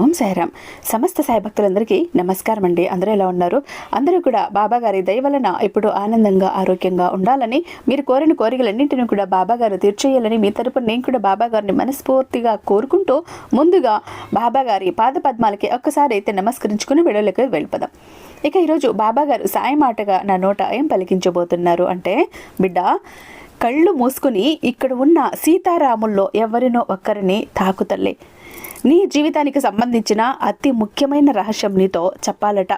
ఓం సాయిరామ్. సమస్త సాయి భక్తులందరికీ నమస్కారం అండి. అందరూ ఎలా ఉన్నారు? అందరూ కూడా బాబాగారి దయ వలన ఇప్పుడు ఆనందంగా ఆరోగ్యంగా ఉండాలని మీరు కోరిన కోరికలన్నింటినీ కూడా బాబాగారు తీర్చేయాలని మీ తరపున నేను కూడా బాబాగారిని మనస్ఫూర్తిగా కోరుకుంటూ ముందుగా బాబాగారి పాద పద్మాలకి ఒక్కసారి అయితే నమస్కరించుకుని విడవలకు వెళ్ళిపోదాం. ఇక ఈరోజు బాబాగారు సాయి మాటగా నా నోట ఏం పలికించబోతున్నారు అంటే బిడ్డ కళ్ళు మూసుకుని ఇక్కడ ఉన్న సీతారాముల్లో ఎవరినో ఒక్కరిని తాకుతల్లే నీ జీవితానికి సంబంధించిన అతి ముఖ్యమైన రహస్యం నీతో చెప్పాలట.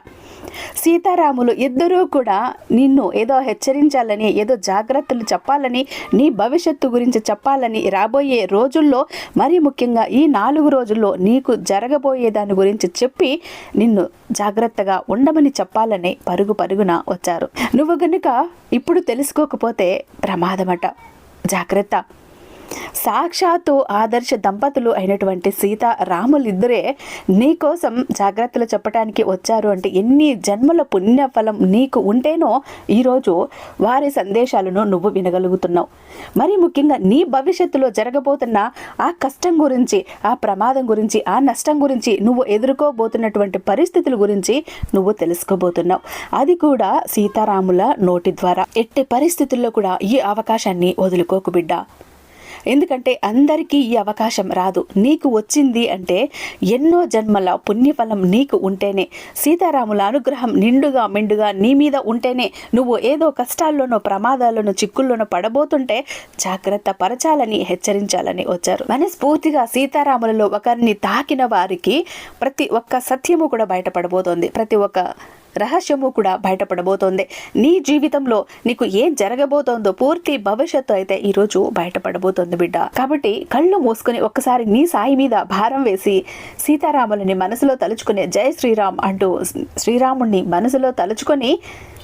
సీతారాములు ఇద్దరూ కూడా నిన్ను ఏదో హెచ్చరించాలని ఏదో జాగ్రత్తలు చెప్పాలని నీ భవిష్యత్తు గురించి చెప్పాలని రాబోయే రోజుల్లో మరీ ముఖ్యంగా ఈ నాలుగు రోజుల్లో నీకు జరగబోయే దాని గురించి చెప్పి నిన్ను జాగ్రత్తగా ఉండమని చెప్పాలని పరుగు పరుగున వచ్చారు. నువ్వు గనుక ఇప్పుడు తెలుసుకోకపోతే ప్రమాదమట. జాగ్రత్త. సాక్షాత్తు ఆదర్శ దంపతులు అయినటువంటి సీత రాములిద్దరే నీకోసం జాగ్రత్తలు చెప్పడానికి వచ్చారు అంటే ఎన్ని జన్మల పుణ్యఫలం నీకు ఉంటేనో ఈరోజు వారి సందేశాలను నువ్వు వినగలుగుతున్నావు. మరి ముఖ్యంగా నీ భవిష్యత్తులో జరగబోతున్న ఆ కష్టం గురించి ఆ ప్రమాదం గురించి ఆ నష్టం గురించి నువ్వు ఎదుర్కోబోతున్నటువంటి పరిస్థితుల గురించి నువ్వు తెలుసుకోబోతున్నావు. అది కూడా సీతారాముల నోటి ద్వారా. ఎట్టి పరిస్థితుల్లో కూడా ఈ అవకాశాన్ని వదులుకోకు బిడ్డ. ఎందుకంటే అందరికీ ఈ అవకాశం రాదు. నీకు వచ్చింది అంటే ఎన్నో జన్మల పుణ్యఫలం నీకు ఉంటేనే సీతారాముల అనుగ్రహం నిండుగా మెండుగా నీ మీద ఉంటేనే నువ్వు ఏదో కష్టాల్లోనో ప్రమాదాల్లోనో చిక్కుల్లోనో పడబోతుంటే జాగ్రత్త పరచాలని హెచ్చరించాలని వచ్చారు. మనస్ఫూర్తిగా సీతారాములలో ఒకరిని తాకిన వారికి ప్రతి ఒక్క సత్యము కూడా బయటపడబోతోంది. ప్రతి ఒక్క రహస్యము కూడా బయటపడబోతోంది. నీ జీవితంలో నీకు ఏం జరగబోతోందో పూర్తి భవిష్యత్తు అయితే ఈరోజు బయటపడబోతోంది బిడ్డ. కాబట్టి కళ్ళు మూసుకుని ఒక్కసారి నీ సాయి మీద భారం వేసి సీతారాములని మనసులో తలుచుకునే జై శ్రీరామ్ అంటూ శ్రీరాముణ్ణి మనసులో తలుచుకొని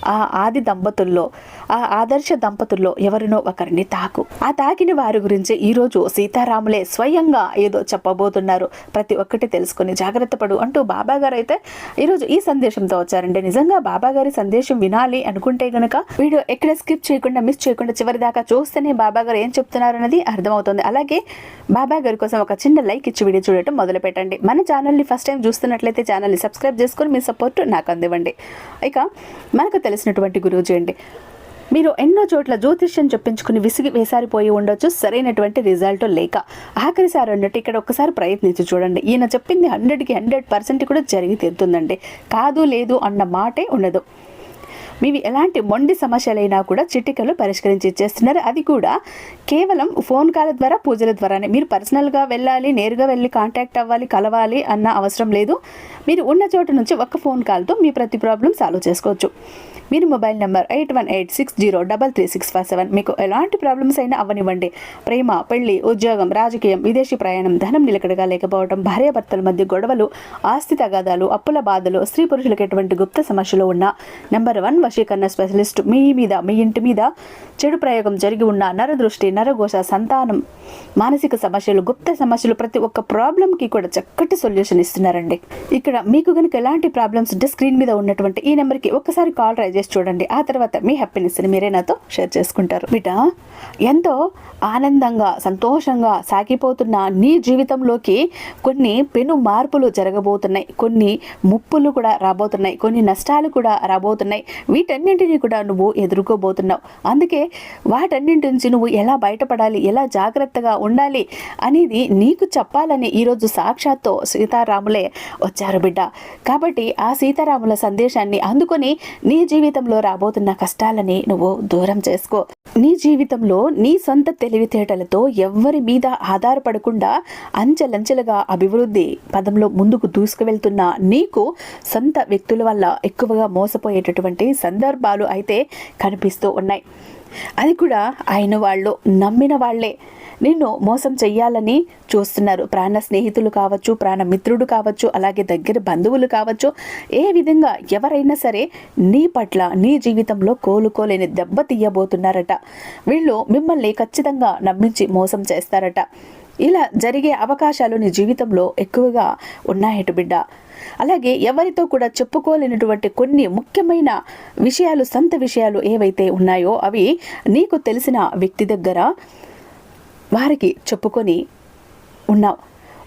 ఆ ఆది దంపతుల్లో ఆ ఆదర్శ దంపతుల్లో ఎవరినో ఒకరిని తాకు. ఆ తాకిన వారి గురించి ఈరోజు సీతారాములే స్వయంగా ఏదో చెప్పబోతున్నారు. ప్రతి ఒక్కటి తెలుసుకుని జాగ్రత్త పడు అంటూ బాబా గారు అయితే ఈరోజు ఈ సందేశంతో వచ్చారండి. నిజంగా బాబా గారి సందేశం వినాలి అనుకుంటే గనక వీడియో ఎక్కడ స్కిప్ చేయకుండా మిస్ చేయకుండా చివరి దాకా చూస్తేనే బాబా గారు ఏం చెప్తున్నారు అన్నది అర్థమవుతుంది. అలాగే బాబా గారి కోసం ఒక చిన్న లైక్ ఇచ్చి వీడియో చూడటం మొదలు పెట్టండి మన ఛానల్ని ఫస్ట్ టైం చూస్తున్నట్లయితే ఛానల్ని సబ్స్క్రైబ్ చేసుకుని మీ సపోర్ట్ నాకు అందివ్వండి. ఇక మనకు తెలిసినటువంటి గురూజీ అండి. మీరు ఎన్నో చోట్ల జ్యోతిష్యం చెప్పించుకుని విసిగి వేసారిపోయి ఉండొచ్చు. సరైనటువంటి రిజల్ట్ లేక ఆఖరిసారి అన్నట్టు ఇక్కడ ఒక్కసారి ప్రయత్నించి చూడండి. ఈయన చెప్పింది హండ్రెడ్కి హండ్రెడ్ పర్సెంట్ కూడా జరిగి తీరుతుందండి. కాదు లేదు అన్న మాటే ఉండదు. మీవి ఎలాంటి మొండి సమస్యలైనా కూడా చిటికలు పరిష్కరించి ఇచ్చేస్తున్నారు. అది కూడా కేవలం ఫోన్ కాల్ ద్వారా పూజల ద్వారానే. మీరు పర్సనల్గా వెళ్ళాలి నేరుగా వెళ్ళి కాంటాక్ట్ అవ్వాలి కలవాలి అన్న అవసరం లేదు. మీరు ఉన్న చోట నుంచి ఒక్క ఫోన్ కాల్తో మీ ప్రతి ప్రాబ్లం సాల్వ్ చేసుకోవచ్చు. మీరు mobile number eight one eight six zero double three six five seven. మీకు ఎలాంటి ప్రాబ్లమ్స్ అయినా అవ్వనివ్వండి. ప్రేమ పెళ్ళి ఉద్యోగం రాజకీయం విదేశీ ప్రయాణం ధనం నిలకడగా లేకపోవడం భార్యాభర్తల మధ్య గొడవలు ఆస్తి తగాదాలు అప్పుల బాధలు స్త్రీ పురుషులకు ఎటువంటి గుప్త సమస్యలు ఉన్న నెంబర్ వన్ వశీకరణ స్పెషలిస్ట్ మీ మీద మీ ఇంటి మీద చెడు ప్రయోగం జరిగి ఉన్న నరదృష్టి నరఘోష సంతానం మానసిక సమస్యలు గుప్త సమస్యలు ప్రతి ఒక్క ప్రాబ్లంకి కూడా చక్కటి సొల్యూషన్ ఇస్తున్నారండి. ఇక్కడ మీకు కనుక ఎలాంటి ప్రాబ్లమ్స్ ఉంటే స్క్రీన్ మీద ఉన్నటువంటి ఈ నెంబర్కి ఒక్కసారి కాల్ ట్రై చేసి చూడండి. ఆ తర్వాత మీ హ్యాపీనెస్ని మీరే నాతో షేర్ చేసుకుంటారు. బిడ్డ ఎంతో ఆనందంగా సంతోషంగా సాగిపోతున్న నీ జీవితంలోకి కొన్ని పెను మార్పులు జరగబోతున్నాయి. కొన్ని ముప్పులు కూడా రాబోతున్నాయి. కొన్ని నష్టాలు కూడా రాబోతున్నాయి. వీటన్నింటినీ కూడా నువ్వు ఎదుర్కోబోతున్నావు. అందుకే వాటన్నింటి నుంచి నువ్వు ఎలా బయటపడాలి ఎలా జాగ్రత్తగా ఉండాలి అనేది నీకు చెప్పాలని ఈరోజు సాక్షాత్తు సీతారాములే వచ్చారు బిడ్డ. కాబట్టి ఆ సీతారాముల సందేశాన్ని అందుకొని నీ జీవితంలో రాబోతున్న కష్టాలని నువ్వు దూరం చేసుకో. నీ జీవితంలో నీ సొంత తెలివితేటలతో ఎవ్వరి మీద ఆధారపడకుండా అంచెలంచెలుగా అభివృద్ధి పదంలో ముందుకు దూసుకువెళ్తున్న నీకు సొంత వ్యక్తుల వల్ల ఎక్కువగా మోసపోయేటటువంటి సందర్భాలు అయితే కనిపిస్తూ ఉన్నాయి. అది కూడా ఆయన వాళ్ళు నమ్మిన వాళ్ళే. నిన్ను మోసం చెయ్యాలని చూస్తున్నారు. ప్రాణ స్నేహితులు కావచ్చు ప్రాణ మిత్రుడు కావచ్చు అలాగే దగ్గర బంధువులు కావచ్చు. ఏ విధంగా ఎవరైనా సరే నీ పట్ల నీ జీవితంలో కోలుకోలేని దెబ్బ తీయబోతున్నారట. వీళ్ళు మిమ్మల్ని ఖచ్చితంగా నమ్మించి మోసం చేస్తారట. ఇలా జరిగే అవకాశాలు నీ జీవితంలో ఎక్కువగా ఉన్నాయట బిడ్డ. అలాగే ఎవరితో కూడా చెప్పుకోలేనటువంటి కొన్ని ముఖ్యమైన విషయాలు సంత విషయాలు ఏవైతే ఉన్నాయో అవి నీకు తెలిసిన వ్యక్తి దగ్గర వారికి చెప్పుకొని ఉన్నావు.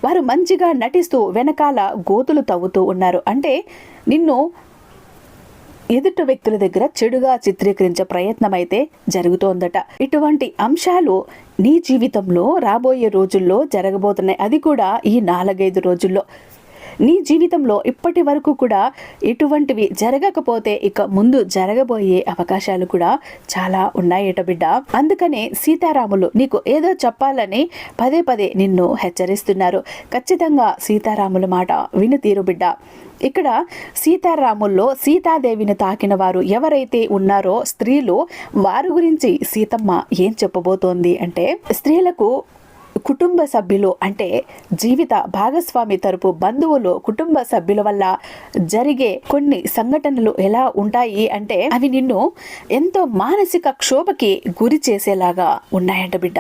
వారు మంచిగా నటిస్తూ వెనకాల గోతులు తవ్వుతూ ఉన్నారు. అంటే నిన్ను ఎదుటి వ్యక్తుల దగ్గర చెడుగా చిత్రీకరించే ప్రయత్నం అయితే జరుగుతోందట. ఇటువంటి అంశాలు నీ జీవితంలో రాబోయే రోజుల్లో జరగబోతున్నాయి. అది కూడా ఈ నాలుగైదు రోజుల్లో. నీ జీవితంలో ఇప్పటి వరకు కూడా ఇటువంటివి జరగకపోతే ఇక ముందు జరగబోయే అవకాశాలు కూడా చాలా ఉన్నాయట బిడ్డ. అందుకనే సీతారాములు నీకు ఏదో చెప్పాలని పదే పదే నిన్ను హెచ్చరిస్తున్నారు. ఖచ్చితంగా సీతారాముల మాట విని తీరు బిడ్డ. ఇక్కడ సీతారాముల్లో సీతాదేవిని తాకిన వారు ఎవరైతే ఉన్నారో స్త్రీలు వారి గురించి సీతమ్మ ఏం చెప్పబోతోంది అంటే స్త్రీలకు కుటుంబ సభ్యులు అంటే జీవిత భాగస్వామి తరపు బంధువులు కుటుంబ సభ్యుల వల్ల జరిగే కొన్ని సంఘటనలు ఎలా ఉంటాయి అంటే అవి నిన్ను ఎంతో మానసిక క్షోభకి గురి చేసేలాగా ఉన్నాయంట బిడ్డ.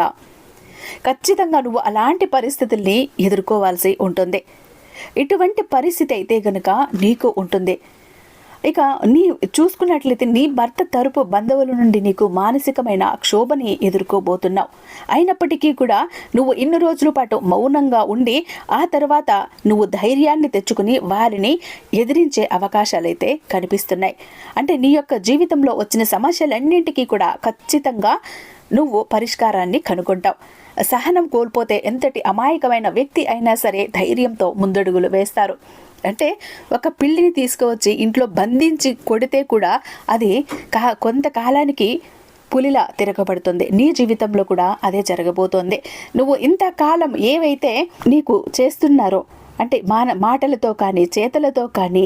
ఖచ్చితంగా నువ్వు అలాంటి పరిస్థితుల్ని ఎదుర్కోవాల్సి ఉంటుంది. ఇటువంటి పరిస్థితి అయితే గనుక నీకు ఉంటుంది. ఇక నీ చూసుకున్నట్లయితే నీ భర్త తరపు బంధువుల నుండి నీకు మానసికమైన క్షోభని ఎదుర్కోబోతున్నావు. అయినప్పటికీ కూడా నువ్వు ఇన్ని రోజుల పాటు మౌనంగా ఉండి ఆ తర్వాత నువ్వు ధైర్యాన్ని తెచ్చుకుని వారిని ఎదిరించే అవకాశాలైతే కనిపిస్తున్నాయి. అంటే నీ యొక్క జీవితంలో వచ్చిన సమస్యలన్నింటికీ కూడా ఖచ్చితంగా నువ్వు పరిష్కారాన్ని కనుగొంటావు. సహనం కోల్పోతే ఎంతటి అమాయకమైన వ్యక్తి అయినా సరే ధైర్యంతో ముందడుగులు వేస్తారు. అంటే ఒక పిల్లిని తీసుకువచ్చి ఇంట్లో బంధించి కొడితే కూడా అది కా కొంతకాలానికి పులిలా తిరగబడుతుంది. నీ జీవితంలో కూడా అదే జరగబోతోంది. నువ్వు ఇంతకాలం ఏవైతే నీకు చేస్తున్నారో అంటే మాన మాటలతో కానీ చేతలతో కానీ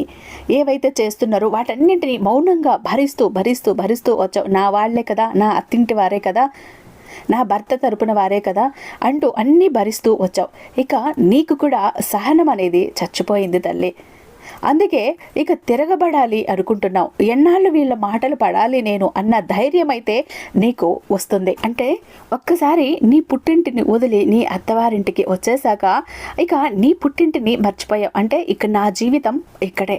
ఏవైతే చేస్తున్నారో వాటన్నింటినీ మౌనంగా భరిస్తూ భరిస్తూ భరిస్తూ వచ్చావు. నా వాళ్ళే కదా నా అత్తింటి వారే కదా నా భర్త తరపున వారే కదా అంటూ అన్నీ భరిస్తూ వచ్చావు. ఇక నీకు కూడా సహనం అనేది చచ్చిపోయింది తల్లి. అందుకే ఇక తిరగబడాలి అనుకుంటున్నావు. ఎన్నాళ్ళు వీళ్ళ మాటలు పడాలి నేను అన్న ధైర్యం అయితే నీకు వస్తుంది. అంటే ఒక్కసారి నీ పుట్టింటిని వదిలి నీ అత్తవారింటికి వచ్చేసాక ఇక నీ పుట్టింటిని మర్చిపోయావు. అంటే ఇక నా జీవితం ఇక్కడే.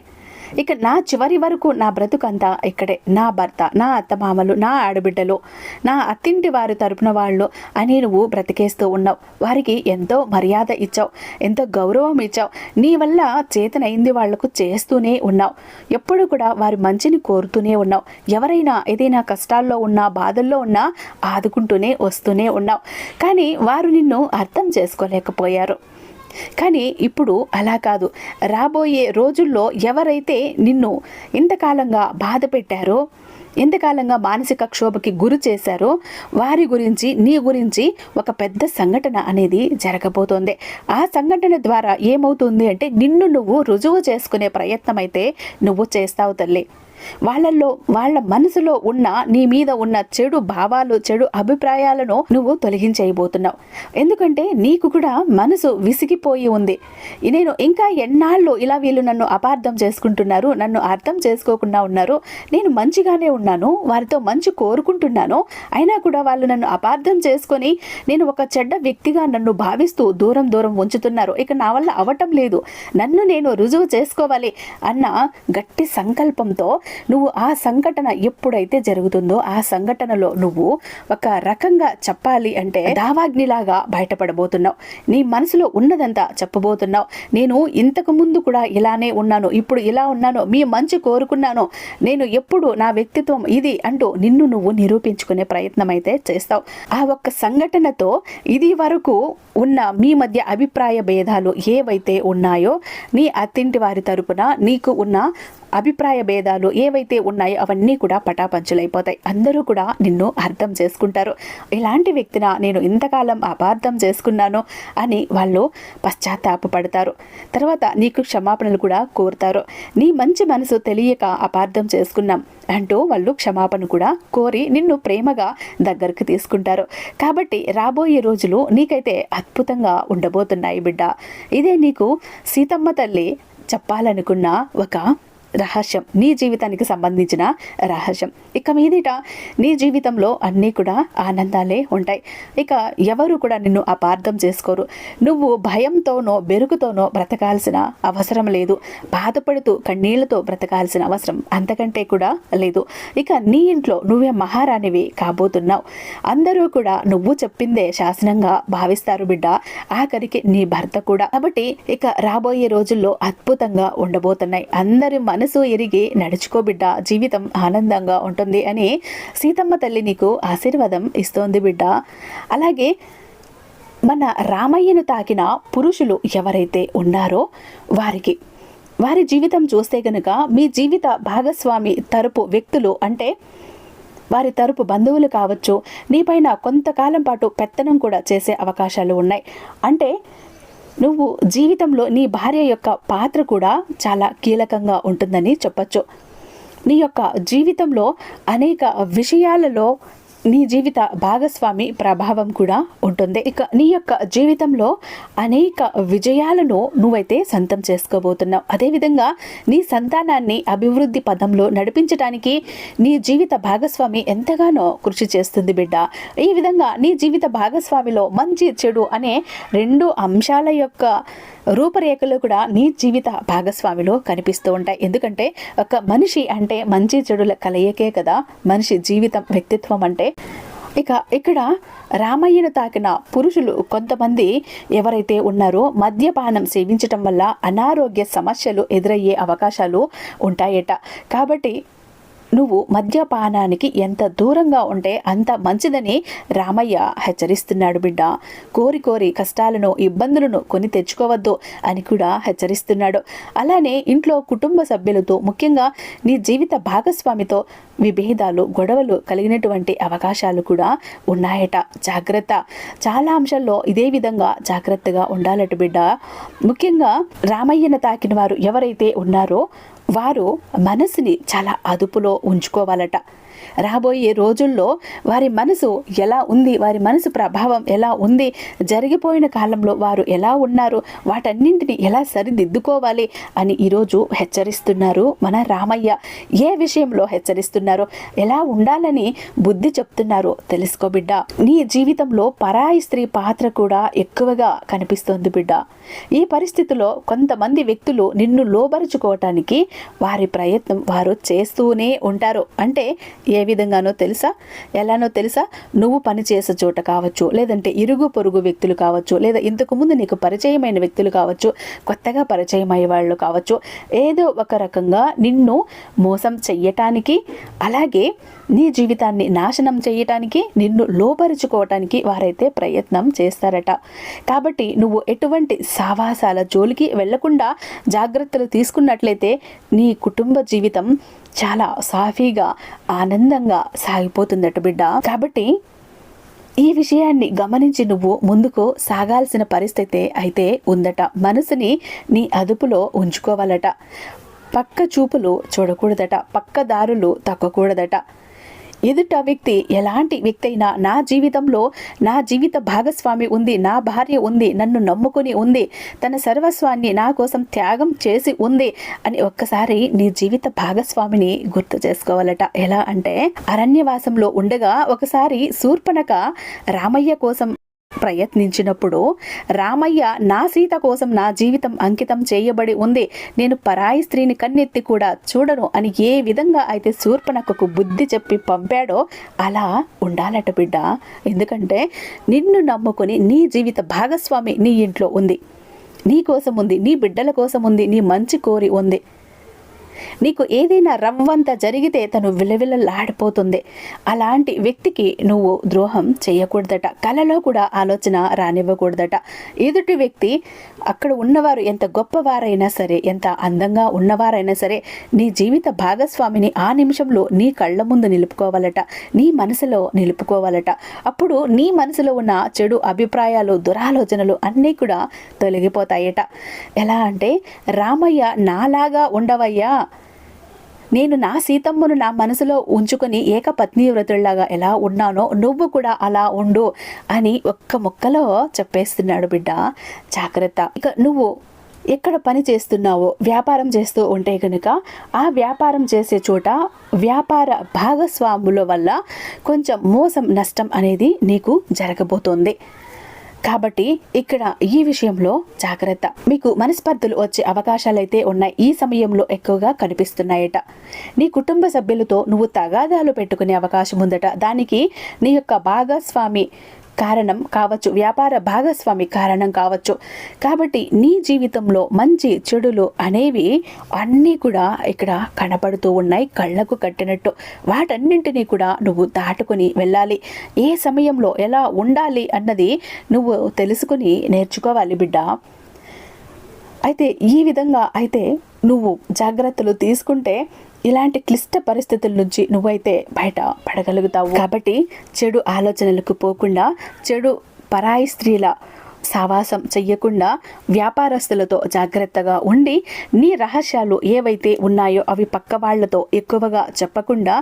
ఇక నా చివరి వరకు నా బ్రతుకంతా ఇక్కడే. నా భర్త నా అత్తమామలు నా ఆడబిడ్డలు నా అత్తింటి వారి తరపున వాళ్ళు అని నువ్వు బ్రతికేస్తూ ఉన్నావు. వారికి ఎంతో మర్యాద ఇచ్చావు ఎంతో గౌరవం ఇచ్చావు. నీ వల్ల చేతనైంది వాళ్ళకు చేస్తూనే ఉన్నావు. ఎప్పుడు కూడా వారి మంచిని కోరుతూనే ఉన్నావు. ఎవరైనా ఏదైనా కష్టాల్లో ఉన్నా బాధల్లో ఉన్నా ఆదుకుంటూనే వస్తూనే ఉన్నావు. కానీ వారు నిన్ను అర్థం చేసుకోలేకపోయారు. కానీ ఇప్పుడు అలా కాదు. రాబోయే రోజుల్లో ఎవరైతే నిన్ను ఇంతకాలంగా బాధ పెట్టారో ఎంతకాలంగా మానసిక క్షోభకి గురి చేశారో వారి గురించి నీ గురించి ఒక పెద్ద సంఘటన అనేది జరగబోతోంది. ఆ సంఘటన ద్వారా ఏమవుతుంది అంటే నిన్ను నువ్వు రుజువు చేసుకునే ప్రయత్నం అయితే నువ్వు చేస్తావు తల్లి. వాళ్ళల్లో వాళ్ళ మనసులో ఉన్న నీ మీద ఉన్న చెడు భావాలు చెడు అభిప్రాయాలను నువ్వు తొలగించేయబోతున్నావు. ఎందుకంటే నీకు కూడా మనసు విసిగిపోయి ఉంది. నేను ఇంకా ఎన్నాళ్ళు ఇలా వీళ్ళు నన్ను అపార్థం చేసుకుంటున్నారు నన్ను అర్థం చేసుకోకుండా ఉన్నారు. నేను మంచిగానే ఉన్నాను వారితో మంచి కోరుకుంటున్నాను. అయినా కూడా వాళ్ళు నన్ను అపార్థం చేసుకొని నేను ఒక చెడ్డ వ్యక్తిగా నన్ను భావిస్తూ దూరం దూరం ఉంచుతున్నారు. ఇక నా వల్ల అవటం లేదు. నన్ను నేను రుజువు చేసుకోవాలి అన్న గట్టి సంకల్పంతో నువ్వు ఆ సంఘటన ఎప్పుడైతే జరుగుతుందో ఆ సంఘటనలో నువ్వు ఒక రకంగా చెప్పాలి అంటే దావాగ్నిలాగా బయటపడబోతున్నావు. నీ మనసులో ఉన్నదంతా చెప్పబోతున్నావు. నేను ఇంతకు ముందు కూడా ఇలానే ఉన్నాను ఇప్పుడు ఇలా ఉన్నాను మీ మంచి కోరుకున్నాను. నేను ఎప్పుడు నా వ్యక్తిత్వం ఇది అంటూ నిన్ను నువ్వు నిరూపించుకునే ప్రయత్నం అయితే చేస్తావు. ఆ ఒక్క సంఘటనతో ఇది వరకు ఉన్న మీ మధ్య అభిప్రాయ భేదాలు ఏవైతే ఉన్నాయో నీ అత్తింటి వారి తరపున నీకు ఉన్న అభిప్రాయ భేదాలు ఏవైతే ఉన్నాయో అవన్నీ కూడా పటాపంచులైపోతాయి. అందరూ కూడా నిన్ను అర్థం చేసుకుంటారు. ఇలాంటి వ్యక్తిన నేను ఇంతకాలం అపార్థం చేసుకున్నాను అని వాళ్ళు పశ్చాత్తాపడతారు తర్వాత నీకు క్షమాపణలు కూడా కోరుతారు. నీ మంచి మనసు తెలియక అపార్థం చేసుకున్నాం అంటూ వాళ్ళు క్షమాపణ కూడా కోరి నిన్ను ప్రేమగా దగ్గరకు తీసుకుంటారు. కాబట్టి రాబోయే రోజులు నీకైతే అద్భుతంగా ఉండబోతున్నాయి బిడ్డ. ఇదే నీకు సీతమ్మ తల్లి చెప్పాలనుకున్న ఒక రహస్యం. నీ జీవితానికి సంబంధించిన రహస్యం. ఇక మీదట నీ జీవితంలో అన్నీ కూడా ఆనందాలే ఉంటాయి. ఇక ఎవరు కూడా నిన్ను అపార్థం చేసుకోరు. నువ్వు భయంతోనో బెరుకుతోనో బ్రతకాల్సిన అవసరం లేదు. బాధపడుతూ కన్నీళ్ళతో బ్రతకాల్సిన అవసరం అంతకంటే కూడా లేదు. ఇక నీ ఇంట్లో నువ్వే మహారాణివి కాబోతున్నావు. అందరూ కూడా నువ్వు చెప్పిందే శాసనంగా భావిస్తారు బిడ్డ. ఆఖరికి నీ భర్త కూడా. కాబట్టి ఇక రాబోయే రోజుల్లో అద్భుతంగా ఉండబోతున్నాయి. అందరి మనసు ఎరిగి నడుచుకో బిడ్డ జీవితం ఆనందంగా ఉంటుంది అని సీతమ్మ తల్లి నీకు ఆశీర్వాదం ఇస్తోంది బిడ్డ. అలాగే మన రామయ్యను తాకిన పురుషులు ఎవరైతే ఉన్నారో వారికి వారి జీవితం చూస్తే గనుక మీ జీవిత భాగస్వామి తరపు వ్యక్తులు అంటే వారి తరపు బంధువులు కావచ్చు నీపైన కొంతకాలం పాటు పెత్తనం కూడా చేసే అవకాశాలు ఉన్నాయి. అంటే నువ్వు జీవితంలో నీ భార్య యొక్క పాత్ర కూడా చాలా కీలకంగా ఉంటుందని చెప్పచ్చు. నీ యొక్క జీవితంలో అనేక విషయాలలో నీ జీవిత భాగస్వామి ప్రభావం కూడా ఉంటుంది. ఇక నీ యొక్క జీవితంలో అనేక విజయాలను నువ్వైతే సొంతం చేసుకోబోతున్నావు. అదేవిధంగా నీ సంతానాన్ని అభివృద్ధి పదంలో నడిపించడానికి నీ జీవిత భాగస్వామి ఎంతగానో కృషి చేస్తుంది బిడ్డ. ఈ విధంగా నీ జీవిత భాగస్వామిలో మంచి చెడు అనే రెండు అంశాల యొక్క రూపరేఖలు కూడా నీ జీవిత భాగస్వామిలో కనిపిస్తూ ఉంటాయి. ఎందుకంటే ఒక మనిషి అంటే మంచి చెడుల కలయికే కదా. మనిషి జీవితం వ్యక్తిత్వం అంటే ఇక ఇక్కడ రామయ్యను తాకిన పురుషులు కొంతమంది ఎవరైతే ఉన్నారో మద్యపానం సేవించటం వల్ల అనారోగ్య సమస్యలు ఎదురయ్యే అవకాశాలు ఉంటాయట. కాబట్టి నువ్వు మద్యపానానికి ఎంత దూరంగా ఉంటే అంత మంచిదని రామయ్య హెచ్చరిస్తున్నాడు బిడ్డ. కోరి కోరి కష్టాలను ఇబ్బందులను కొని తెచ్చుకోవద్దు అని కూడా హెచ్చరిస్తున్నాడు. అలానే ఇంట్లో కుటుంబ సభ్యులతో ముఖ్యంగా నీ జీవిత భాగస్వామితో విభేదాలు గొడవలు కలిగినటువంటి అవకాశాలు కూడా ఉన్నాయట. జాగ్రత్త. చాలా అంశాల్లో ఇదే విధంగా జాగ్రత్తగా ఉండాలట బిడ్డ. ముఖ్యంగా రామయ్యను తాకిన వారు ఎవరైతే ఉన్నారో వారు మనసుని చాలా అదుపులో ఉంచుకోవాలట. రాబోయే రోజుల్లో వారి మనసు ఎలా ఉంది? వారి మనసు ప్రభావం ఎలా ఉంది? జరిగిపోయిన కాలంలో వారు ఎలా ఉన్నారు? వాటన్నింటిని ఎలా సరిదిద్దుకోవాలి అని ఈరోజు హెచ్చరిస్తున్నారు మన రామయ్య. ఏ విషయంలో హెచ్చరిస్తున్నారు ఎలా ఉండాలని బుద్ధి చెప్తున్నారు తెలుసుకో బిడ్డ. నీ జీవితంలో పరాయి స్త్రీ పాత్ర కూడా ఎక్కువగా కనిపిస్తోంది బిడ్డ. ఈ పరిస్థితిలో కొంతమంది వ్యక్తులు నిన్ను లోబరుచుకోవటానికి వారి ప్రయత్నం వారు చేస్తూనే ఉంటారు. అంటే ఏ విధంగానో తెలుసా? ఎలానో తెలుసా? నువ్వు పనిచేసే చోట కావచ్చు లేదంటే ఇరుగు పొరుగు వ్యక్తులు కావచ్చు లేదా ఇంతకుముందు నీకు పరిచయమైన వ్యక్తులు కావచ్చు కొత్తగా పరిచయం అయ్యే వాళ్ళు కావచ్చు ఏదో ఒక రకంగా నిన్ను మోసం చెయ్యటానికి అలాగే నీ జీవితాన్ని నాశనం చేయటానికి నిన్ను లోపరుచుకోవటానికి వారైతే ప్రయత్నం చేస్తారట. కాబట్టి నువ్వు ఎటువంటి సావాసాల జోలికి వెళ్ళకుండా జాగ్రత్తలు తీసుకున్నట్లయితే నీ కుటుంబ జీవితం చాలా సాఫీగా ఆనందంగా సాగిపోతుందట బిడ్డ. కాబట్టి ఈ విషయాన్ని గమనించి నువ్వు ముందుకు సాగాల్సిన పరిస్థితి అయితే ఉందట. మనసుని నీ అదుపులో ఉంచుకోవాలట. పక్క చూపులు చూడకూడదట. పక్క దారులు తక్కకూడదట ఎదుట వ్యక్తి ఎలాంటి వ్యక్తి అయినా నా జీవితంలో నా జీవిత భాగస్వామి ఉంది నా భార్య ఉంది నన్ను నమ్ముకుని ఉంది తన సర్వస్వాన్ని నా కోసం త్యాగం చేసి ఉంది అని ఒక్కసారి నీ జీవిత భాగస్వామిని గుర్తు చేసుకోవాలట. ఎలా అంటే అరణ్యవాసంలో ఉండగా ఒకసారి శూర్పణక రామయ్య కోసం ప్రయత్నించినప్పుడు రామయ్య నా సీత కోసం నా జీవితం అంకితం చేయబడి ఉంది. నేను పరాయి స్త్రీని కన్నెత్తి కూడా చూడను అని ఏ విధంగా అయితే శూర్పణకు బుద్ధి చెప్పి పంపాడో అలా ఉండాలట బిడ్డ. ఎందుకంటే నిన్ను నమ్ముకొని నీ జీవిత భాగస్వామి నీ ఇంట్లో ఉంది. నీ కోసం ఉంది నీ బిడ్డల కోసం ఉంది నీ మంచి కోరి ఉంది. నీకు ఏదైనా రవ్వంత జరిగితే తను విలవిలలాడిపోతుంది. అలాంటి వ్యక్తికి నువ్వు ద్రోహం చేయకూడదట. కలలో కూడా ఆలోచన రానివ్వకూడదట. ఎదుటి వ్యక్తి అక్కడ ఉన్నవారు ఎంత గొప్పవారైనా సరే ఎంత అందంగా ఉన్నవారైనా సరే నీ జీవిత భాగస్వామిని ఆ నిమిషంలో నీ కళ్ళ ముందు నిలుపుకోవాలట. నీ మనసులో నిలుపుకోవాలట. అప్పుడు నీ మనసులో ఉన్న చెడు అభిప్రాయాలు దురాలోచనలు అన్నీ కూడా తొలగిపోతాయట. ఎలా అంటే రామయ్య నాలాగా ఉండవయ్యా నేను నా సీతమ్మను నా మనసులో ఉంచుకొని ఏకపత్ని వ్రతుల్లాగా ఎలా ఉన్నానో నువ్వు కూడా అలా ఉండు అని ఒక్క ముక్కలో చెప్పేస్తున్నాడు బిడ్డ. జాగ్రత్త. ఇక నువ్వు ఎక్కడ పని చేస్తున్నావో వ్యాపారం చేస్తూ ఉంటే కనుక ఆ వ్యాపారం చేసే చోట వ్యాపార భాగస్వాముల వల్ల కొంచెం మోసం నష్టం అనేది నీకు జరగబోతోంది. కాబట్టి ఇక్కడ ఈ విషయంలో జాగ్రత్త. మీకు మనస్పర్ధలు వచ్చే అవకాశాలు అయితే ఉన్నాయి. ఈ సమయంలో ఎక్కువగా కనిపిస్తున్నాయట. నీ కుటుంబ సభ్యులతో నువ్వు తగాదాలు పెట్టుకునే అవకాశం ఉందట. దానికి నీ యొక్క భాగస్వామి కారణం కావచ్చు. వ్యాపార భాగస్వామి కారణం కావచ్చు. కాబట్టి నీ జీవితంలో మంచి చెడులు అనేవి అన్నీ కూడా ఇక్కడ కనపడుతూ ఉన్నాయి. కళ్ళకు కట్టినట్టు. వాటన్నింటినీ కూడా నువ్వు దాటుకుని వెళ్ళాలి. ఏ సమయంలో ఎలా ఉండాలి అన్నది నువ్వు తెలుసుకుని నేర్చుకోవాలి బిడ్డ. అయితే ఈ విధంగా అయితే నువ్వు జాగ్రత్తలు తీసుకుంటే ఇలాంటి క్లిష్ట పరిస్థితుల నుంచి నువ్వైతే బయట పడగలుగుతావు. కాబట్టి చెడు ఆలోచనలకు పోకుండా చెడు పరాయి స్త్రీల సావాసం చెయ్యకుండా వ్యాపారస్తులతో జాగ్రత్తగా ఉండి నీ రహస్యాలు ఏవైతే ఉన్నాయో అవి పక్క వాళ్ళతో ఎక్కువగా చెప్పకుండా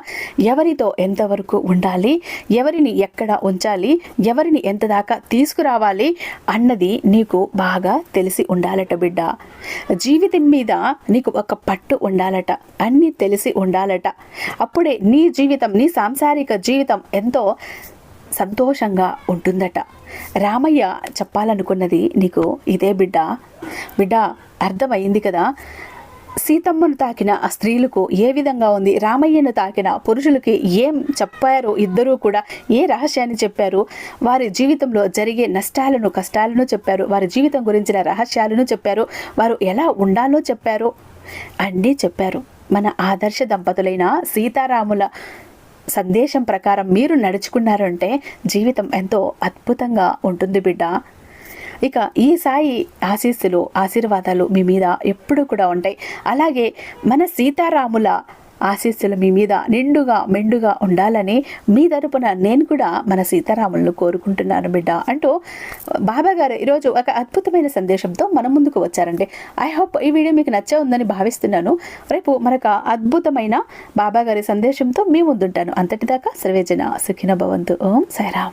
ఎవరితో ఎంతవరకు ఉండాలి ఎవరిని ఎక్కడ ఉంచాలి ఎవరిని ఎంత దాకా తీసుకురావాలి అన్నది నీకు బాగా తెలిసి ఉండాలట బిడ్డ. జీవితం మీద నీకు ఒక పట్టు ఉండాలట అన్నీ తెలిసి ఉండాలట. అప్పుడే నీ జీవితం నీ సాంసారిక జీవితం ఎంతో సంతోషంగా ఉంటుందట. రామయ్య చెప్పాలనుకున్నది నీకు ఇదే బిడ్డ? బిడ్డ అర్థమైంది కదా? సీతమ్మను తాకిన ఆ స్త్రీలకు ఏ విధంగా ఉంది? రామయ్యను తాకిన పురుషులకి ఏం చెప్పారు? ఇద్దరూ కూడా ఏ రహస్యాన్ని చెప్పారు? వారి జీవితంలో జరిగే నష్టాలను కష్టాలను చెప్పారు. వారి జీవితం గురించిన రహస్యాలను చెప్పారు. వారు ఎలా ఉండాలో చెప్పారు. అన్నీ చెప్పారు. మన ఆదర్శ దంపతులైన సీతారాముల సందేశం ప్రకారం మీరు నడుచుకున్నారంటే జీవితం ఎంతో అద్భుతంగా ఉంటుంది బిడ్డ. ఇక ఈ సాయి ఆశీస్సులు ఆశీర్వాదాలు మీ మీద ఎప్పుడూ కూడా ఉంటాయి. అలాగే మన సీతారాముల ఆశీస్సులు మీ మీద నిండుగా మెండుగా ఉండాలని మీ తరపున నేను కూడా మన సీతారాములను కోరుకుంటున్నాను బిడ్డ. అంటూ బాబా గారు ఈరోజు ఒక అద్భుతమైన సందేశంతో మన ముందుకు వచ్చారండి. ఐ హోప్ ఈ వీడియో మీకు నచ్చే ఉందని భావిస్తున్నాను. రేపు మరొక అద్భుతమైన బాబా గారి సందేశంతో మీ ముందుంటాను. అంతటిదాకా సర్వేజన సుఖిన భవంతు. ఓం సాయిరామ్.